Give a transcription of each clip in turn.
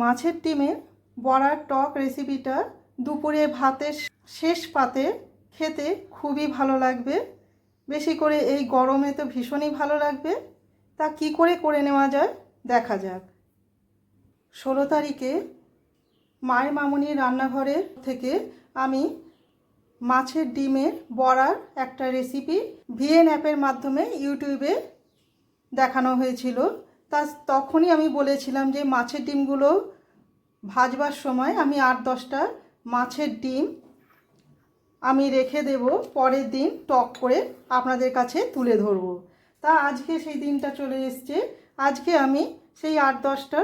মাছের ডিমের বড়ার টক রেসিপিটা দুপুরে ভাতের শেষ পাতে খেতে খুবই ভালো লাগবে। বেশি করে এই গরমে তো ভীষণই ভালো লাগবে। তা কি করে করে নেওয়া যায়? দেখা যাক। ষোলো তারিখে মায়ের মামনির রান্নাঘরের থেকে আমি মাছের ডিমের বড়ার একটা রেসিপি ভিএন অ্যাপের মাধ্যমে ইউটিউবে দেখানো হয়েছিল। তা তখনই আমি বলেছিলাম যে মাছের ডিমগুলো ভাজবার সময় আমি আট দশটা মাছের ডিম আমি রেখে দেব, পরের দিন টক করে আপনাদের কাছে তুলে ধরব। তা আজকে সেই দিনটা চলে এসছে। আজকে আমি সেই আট দশটা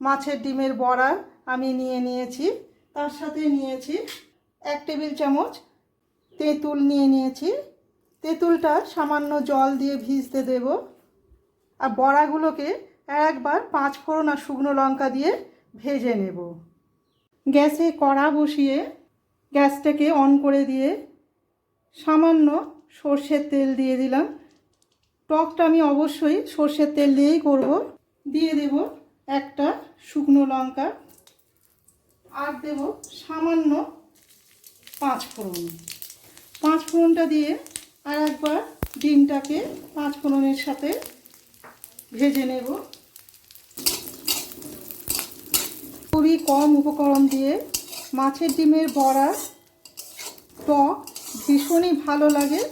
মাছের ডিমের বড়া আমি নিয়ে নিয়েছি। তার সাথে নিয়েছি এক টেবিল চামচ তেঁতুল নিয়ে নিয়েছি। তেঁতুলটা সামান্য জল দিয়ে ভিজতে দেব। আর বড়াগুলোকে একবার পাঁচ ফোড়ন আর শুকনো লঙ্কা দিয়ে ভেজে নেব। গ্যাসে কড়া বসিয়ে গ্যাসটাকে অন করে দিয়ে সামান্য সর্ষের তেল দিয়ে দিলাম। টকটা আমি অবশ্যই সর্ষের তেল দিয়েই করব। দিয়ে দেব একটা শুকনো লঙ্কা আর দেব সামান্য পাঁচ ফোড়ন। পাঁচ ফোড়নটা দিয়ে আর একবার ডিমটাকে পাঁচ ফোড়নের সাথে ভেজে নেব। খুবই কম উপকরণ দিয়ে মাছের ডিমের বড়া, টক ভীষণই ভালো লাগে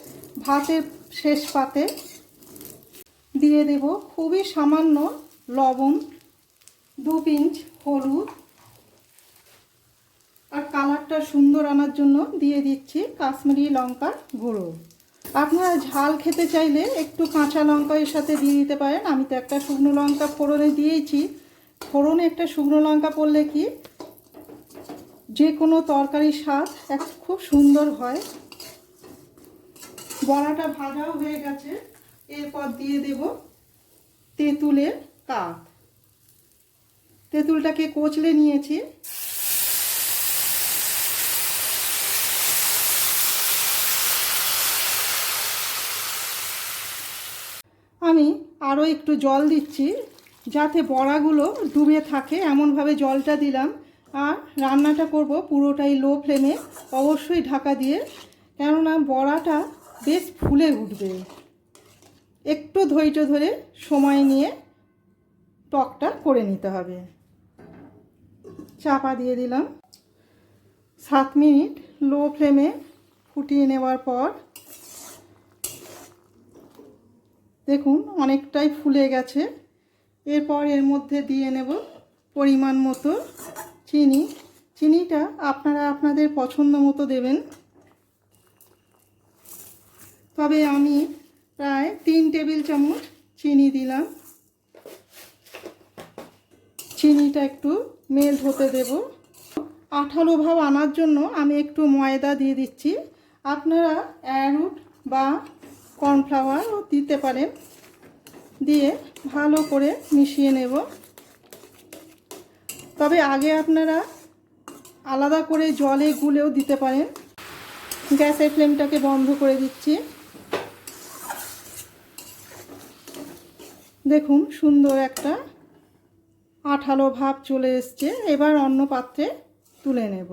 ভাতের শেষ পাতে। দিয়ে দেব খুবই সামান্য লবণ, দু পিঞ্চ হলুদ। আর কালারটা সুন্দর আনার জন্য দিয়ে দিচ্ছি কাশ্মীরি লঙ্কার গুঁড়ো। আপনারা ঝাল খেতে চাইলে একটু কাঁচা লঙ্কা এর সাথে দিয়ে দিতে পারেন। আমি তো একটা শুকনো লঙ্কা ফোড়নে দিয়েছি। ফোড়নে একটা শুকনো লঙ্কা পড়লে কি যে কোনো তরকারির স্বাদ এক খুব সুন্দর হয়। বড়াটা ভাজাও হয়ে গেছে। এরপর দিয়ে দেব তেঁতুলের কাঠ তেঁতুলটাকে কোচলে নিয়েছি। আমি আরও একটু জল দিচ্ছি যাতে বড়াগুলো ডুবে থাকে, এমনভাবে জলটা দিলাম। আর রান্নাটা করব পুরোটাই লো ফ্লেমে, অবশ্যই ঢাকা দিয়ে, কেননা বড়াটা বেশ ফুলে উঠবে। একটু ধৈর্য ধরে সময় নিয়ে টকটা করে নিতে হবে। চাপা দিয়ে দিলাম। সাত মিনিট লো ফ্লেমে ফুটিয়ে নেওয়ার পর দেখুন, অনেকটাই ফুলে গেছে। এরপর এর মধ্যে দিয়ে নেব পরিমাণ মতো চিনি। চিনিটা আপনারা আপনাদের পছন্দ মতো দেবেন। তবে আমি প্রায় তিন টেবিল চামচ চিনি দিলাম। চিনিটা একটু মেল্ট হতে দেব। আঠালো ভাব আনার জন্য আমি একটু ময়দা দিয়ে দিচ্ছি। আপনারা অ্যারুট বা কর্নফ্লাওয়ারও দিতে পারেন। দিয়ে ভালো করে মিশিয়ে নেব। তবে আগে আপনারা আলাদা করে জলে গুলেও দিতে পারেন। গ্যাসের ফ্লেমটাকে বন্ধ করে দিচ্ছি। দেখুন সুন্দর একটা আঠালো ভাব চলে এসছে। এবার অন্য পাত্রে তুলে নেব।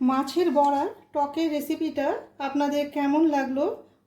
মাছের বড়ার টকের রেসিপিটা আপনাদের কেমন লাগল